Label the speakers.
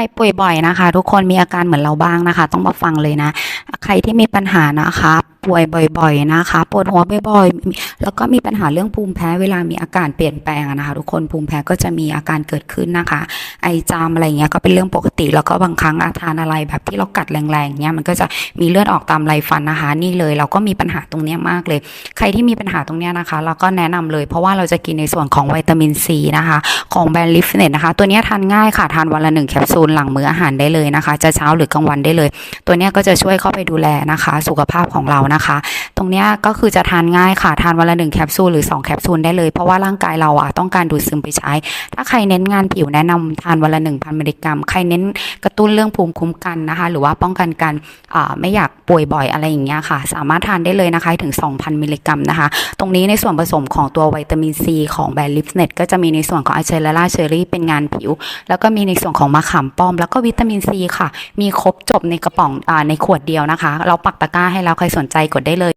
Speaker 1: รป่วยบ่อยนะคะ ทุกคนมีอาการเหมือนเราบ้างนะคะ ต้องมาฟังเลยนะ รที่มีปัญหานะคะ ป่วยบ่อย ๆ นะคะ ปวดหัวบ่อยๆ แล้วก็มีปัญหาเรื่องภูมิแพ้เวลามีอาการเปลี่ยนแปลงอะนะคะทุกคนภูมิแพ้ก็จะมีอาการเกิดขึ้นนะคะ ไอจามอะไรเงี้ยก็เป็นเรื่องปกติ แล้วก็บางครั้งอาทานอะไรแบบที่เรากัดแรงๆเนี้ยมันก็จะมีเลือดออกตามไรฟันนะคะ นี่เลยเราก็มีปัญหาตรงเนี้ยมากเลย ใครที่มีปัญหาตรงเนี้ยนะคะ เราก็แนะนำเลย เพราะว่าเราจะกินในส่วนของวิตามินซีนะคะ ของแบรนด์ลิฟเนตนะคะ ตัวเนี้ยทานง่ายค่ะทานวันละหนึ่งแคปซูลหลังมื้ออาหารได้เลยนะคะ จะเช้าหรือกลางวันได้เลย ตัวเนี้ยก็จะช่วยเข้าไปดูแลนะคะ สุขภาพของเรานะคะ ตรงนี้ก็คือจะทานง่ายค่ะ ทานวันละหนึ่งแคปซูลหรือ 2 แคปซูลได้เลย เพราะว่าร่างกายเราอะต้องการดูดซึมไปใช้ ถ้าใครเน้นงานผิวแนะนำทานวันละ 1,000มิลลิกรัม ใครเน้นกระตุ้นเรื่องภูมิคุ้มกันนะคะ หรือว่าป้องกันการไม่อยากป่วยบ่อยอะไรอย่างเงี้ยค่ะ สามารถทานได้เลยนะคะถึง 2,000มิลลิกรัมนะคะ ตรงนี้ในส่วนผสมของตัววิตามินซีของแบรนด์ลิฟเน็ตก็จะมีในส่วนของอะเชลล่าเชอรี่เป็นงานผิว แล้วก็มีในส่วนของมะขามป้อม แล้วก็วิตามินซีค่ะ มีครบจบในกระป๋องอในขวดเดียวนะคะ เราปักตะกร้าให้แล้วใครสนใจกดได้เลย